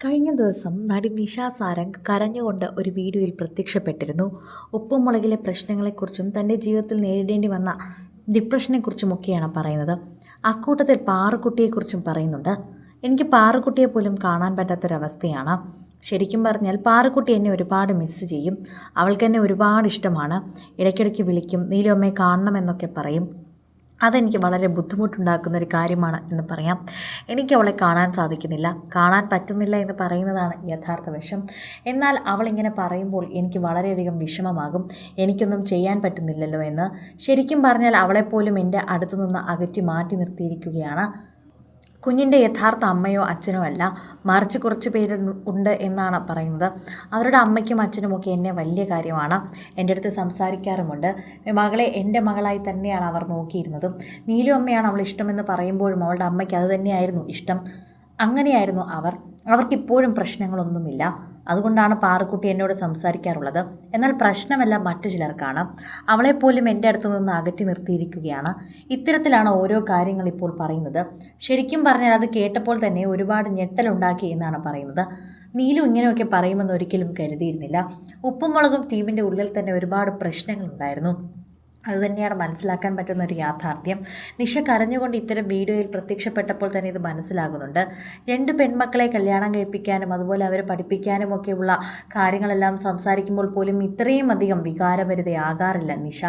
കഴിഞ്ഞ ദിവസം നടി നിഷ സാരംഗ് കരഞ്ഞുകൊണ്ട് ഒരു വീഡിയോയിൽ പ്രത്യക്ഷപ്പെട്ടിരുന്നു. ഉപ്പുമുളകിലെ പ്രശ്നങ്ങളെക്കുറിച്ചും തന്റെ ജീവിതത്തിൽ നേരിടേണ്ടി വന്ന ഡിപ്രഷനെക്കുറിച്ചുമൊക്കെയാണ് പറയുന്നത്. അക്കൂട്ടത്തിൽ പാറുക്കുട്ടിയെക്കുറിച്ചും പറയുന്നുണ്ട്. എനിക്ക് പാറുക്കുട്ടിയെ പോലും കാണാൻ പറ്റാത്തൊരവസ്ഥയാണ്. ശരിക്കും പറഞ്ഞാൽ പാറക്കുട്ടി എന്നെ ഒരുപാട് മിസ്സ് ചെയ്യും. അവൾക്ക് എന്നെ ഒരുപാട് ഇഷ്ടമാണ്. ഇടയ്ക്കിടയ്ക്ക് വിളിക്കും നീലമ്മയെ കാണണമെന്നൊക്കെ പറയും. അതെനിക്ക് വളരെ ബുദ്ധിമുട്ടുണ്ടാക്കുന്ന ഒരു കാര്യമാണ് എന്ന് പറയാം. എനിക്ക് അവളെ കാണാൻ സാധിക്കുന്നില്ല. കാണാൻ പറ്റുന്നില്ല എന്ന് പറയുന്നതാണ് യഥാർത്ഥ വിഷം. എന്നാൽ അവളിങ്ങനെ പറയുമ്പോൾ എനിക്ക് വളരെയധികം വിഷമമാകും. എനിക്കൊന്നും ചെയ്യാൻ പറ്റുന്നില്ലല്ലോ എന്ന്. ശരിക്കും പറഞ്ഞാൽ അവളെപ്പോലും എന്റെ അടുത്തു നിന്ന് അകറ്റി മാറ്റി നിർത്തിയിരിക്കുകയാണ് കുഞ്ഞിന്റെ യഥാർത്ഥ അമ്മയോ അച്ഛനോ അല്ല. മറിച്ച് കുറച്ച് പേര് ഉണ്ട് എന്നാണ് പറയുന്നത്. അവരുടെ അമ്മയ്ക്കും അച്ഛനുമൊക്കെ എന്നെ വലിയ കാര്യമാണ്. എന്റെ അടുത്ത് സംസാരിക്കാറുമുണ്ട്. മകളെ എന്റെ മകളായി തന്നെയാണ് അവർ നോക്കിയിരുന്നതും. നീലു അമ്മയാണ് അവൾ ഇഷ്ടമെന്ന് പറയുമ്പോഴും അവളുടെ അമ്മയ്ക്ക് അത് തന്നെയായിരുന്നു ഇഷ്ടം. അങ്ങനെയായിരുന്നു അവർ. അവർക്കിപ്പോഴും പ്രശ്നങ്ങളൊന്നുമില്ല. അതുകൊണ്ടാണ് പാറുക്കുട്ടി എന്നോട് സംസാരിക്കാറുള്ളത്. എന്നാൽ പ്രശ്നമല്ല മറ്റു ചിലർക്കാണ്. അവളെപ്പോലും എന്റെ അടുത്ത് നിന്ന് അകറ്റി നിർത്തിയിരിക്കുകയാണ്. ഇത്തരത്തിലാണ് ഓരോ കാര്യങ്ങൾ ഇപ്പോൾ പറയുന്നത്. ശരിക്കും പറഞ്ഞാൽ അത് കേട്ടപ്പോൾ തന്നെ ഒരുപാട് ഞെട്ടലുണ്ടാക്കി എന്നാണ് പറയുന്നത്. നീലും ഇങ്ങനെയൊക്കെ പറയുമെന്ന് ഒരിക്കലും കരുതിയിരുന്നില്ല. ഉപ്പും മുളകും ടീമിന്റെ ഉള്ളിൽ തന്നെ ഒരുപാട് പ്രശ്നങ്ങളുണ്ടായിരുന്നു. അതുതന്നെയാണ് മനസ്സിലാക്കാൻ പറ്റുന്ന ഒരു യാഥാർത്ഥ്യം. നിഷ കരഞ്ഞുകൊണ്ട് ഇത്തരം വീഡിയോയിൽ പ്രത്യക്ഷപ്പെട്ടപ്പോൾ തന്നെ ഇത് മനസ്സിലാകുന്നുണ്ട്. രണ്ട് പെൺമക്കളെ കല്യാണം കഴിപ്പിക്കാനും അതുപോലെ അവരെ പഠിപ്പിക്കാനും ഒക്കെയുള്ള കാര്യങ്ങളെല്ലാം സംസാരിക്കുമ്പോൾ പോലും ഇത്രയും അധികം വികാരഭരിതയാകാറില്ല നിഷ.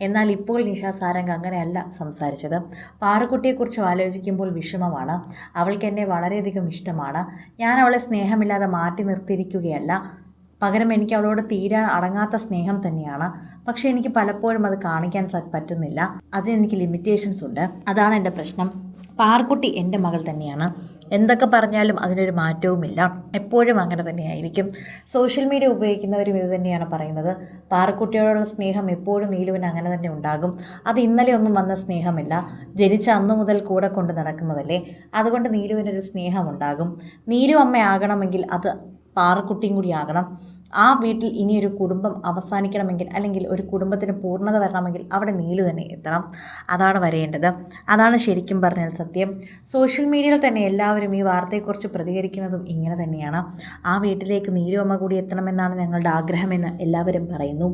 എന്നാൽ ഇപ്പോൾ നിഷ സാരംഗ് അങ്ങനെയല്ല സംസാരിച്ചത്. പാറുക്കുട്ടിയെക്കുറിച്ച് ആലോചിക്കുമ്പോൾ വിഷമമാണ്. അവൾക്ക് എന്നെ വളരെയധികം ഇഷ്ടമാണ്. ഞാൻ അവളെ സ്നേഹമില്ലാതെ മാറ്റി നിർത്തിയിരിക്കുകയല്ല. പകരം എനിക്ക് അവളോട് തീരാൻ അടങ്ങാത്ത സ്നേഹം തന്നെയാണ്. പക്ഷേ എനിക്ക് പലപ്പോഴും അത് കാണിക്കാൻ പറ്റുന്നില്ല. അതിനെനിക്ക് ലിമിറ്റേഷൻസ് ഉണ്ട്. അതാണ് എന്റെ പ്രശ്നം. പാർക്കുട്ടി എന്റെ മകൾ തന്നെയാണ്. എന്തൊക്കെ പറഞ്ഞാലും അതിനൊരു മാറ്റവുമില്ല. എപ്പോഴും അങ്ങനെ തന്നെയായിരിക്കും. സോഷ്യൽ മീഡിയ ഉപയോഗിക്കുന്നവരും ഇത് തന്നെയാണ് പറയുന്നത്. പാറക്കുട്ടിയോടുള്ള സ്നേഹം എപ്പോഴും നീലുവിന് അങ്ങനെ തന്നെ ഉണ്ടാകും. അത് ഇന്നലെ ഒന്നും വന്ന സ്നേഹമില്ല. ജനിച്ച അന്ന് മുതൽ കൂടെ കൊണ്ട് നടക്കുന്നതല്ലേ? അതുകൊണ്ട് നീലുവിനൊരു സ്നേഹമുണ്ടാകും. നീലു അമ്മയാകണമെങ്കിൽ അത് പാറക്കുട്ടിയും കൂടി ആകണം. ആ വീട്ടിൽ ഇനിയൊരു കുടുംബം അവസാനിക്കണമെങ്കിൽ അല്ലെങ്കിൽ ഒരു കുടുംബത്തിന് പൂർണത വരണമെങ്കിൽ അവിടെ നീലു തന്നെ എത്തണം. അതാണ് വരേണ്ടത്. അതാണ് ശരിക്കും പറഞ്ഞാൽ സത്യം. സോഷ്യൽ മീഡിയയിൽ തന്നെ എല്ലാവരും ഈ വാർത്തയെക്കുറിച്ച് പ്രതികരിക്കുന്നതും ഇങ്ങനെ തന്നെയാണ്. ആ വീട്ടിലേക്ക് നീലു അമ്മ കൂടി എത്തണമെന്നാണ് ഞങ്ങളുടെ ആഗ്രഹമെന്ന് എല്ലാവരും പറയുന്നു.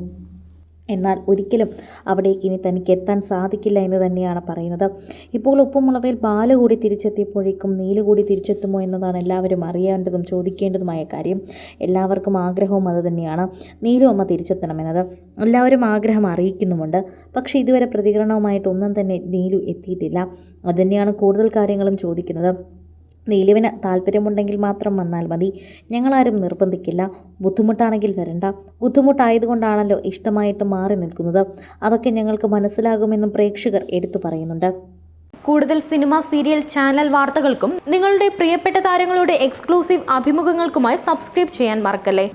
എന്നാൽ ഒരിക്കലും അവിടേക്ക് ഇനി തനിക്ക് എത്താൻ സാധിക്കില്ല എന്ന് തന്നെയാണ് പറയുന്നത്. ഇപ്പോൾ ഉപ്പുമുളവയിൽ ബാല കൂടി തിരിച്ചെത്തിയപ്പോഴേക്കും നീൽ കൂടി തിരിച്ചെത്തുമോ എന്നതാണ് എല്ലാവരും അറിയേണ്ടതും ചോദിക്കേണ്ടതുമായ കാര്യം. എല്ലാവർക്കും ആഗ്രഹവും അത് തന്നെയാണ്. നീലു അമ്മ തിരിച്ചെത്തണമെന്നത്. എല്ലാവരും ആഗ്രഹം അറിയിക്കുന്നുമുണ്ട്. പക്ഷേ ഇതുവരെ പ്രതികരണവുമായിട്ടൊന്നും തന്നെ നീലു എത്തിയിട്ടില്ല. അതുതന്നെയാണ് കൂടുതൽ കാര്യങ്ങളും ചോദിക്കുന്നത്. നീലുവിന് താല്പര്യമുണ്ടെങ്കിൽ മാത്രം വന്നാൽ മതി. ഞങ്ങളാരും നിർബന്ധിക്കില്ല. ബുദ്ധിമുട്ടാണെങ്കിൽ വരണ്ട. ബുദ്ധിമുട്ടായതുകൊണ്ടാണല്ലോ ഇഷ്ടമായിട്ട് മാറി നിൽക്കുന്നത്. അതൊക്കെ ഞങ്ങൾക്ക് മനസ്സിലാകുമെന്നും പ്രേക്ഷകർ എടുത്തു പറയുന്നുണ്ട്. കൂടുതൽ സിനിമ സീരിയൽ ചാനൽ വാർത്തകൾക്കും നിങ്ങളുടെ പ്രിയപ്പെട്ട താരങ്ങളുടെ എക്സ്ക്ലൂസീവ് അഭിമുഖങ്ങൾക്കുമായി സബ്സ്ക്രൈബ് ചെയ്യാൻ മറക്കല്ലേ?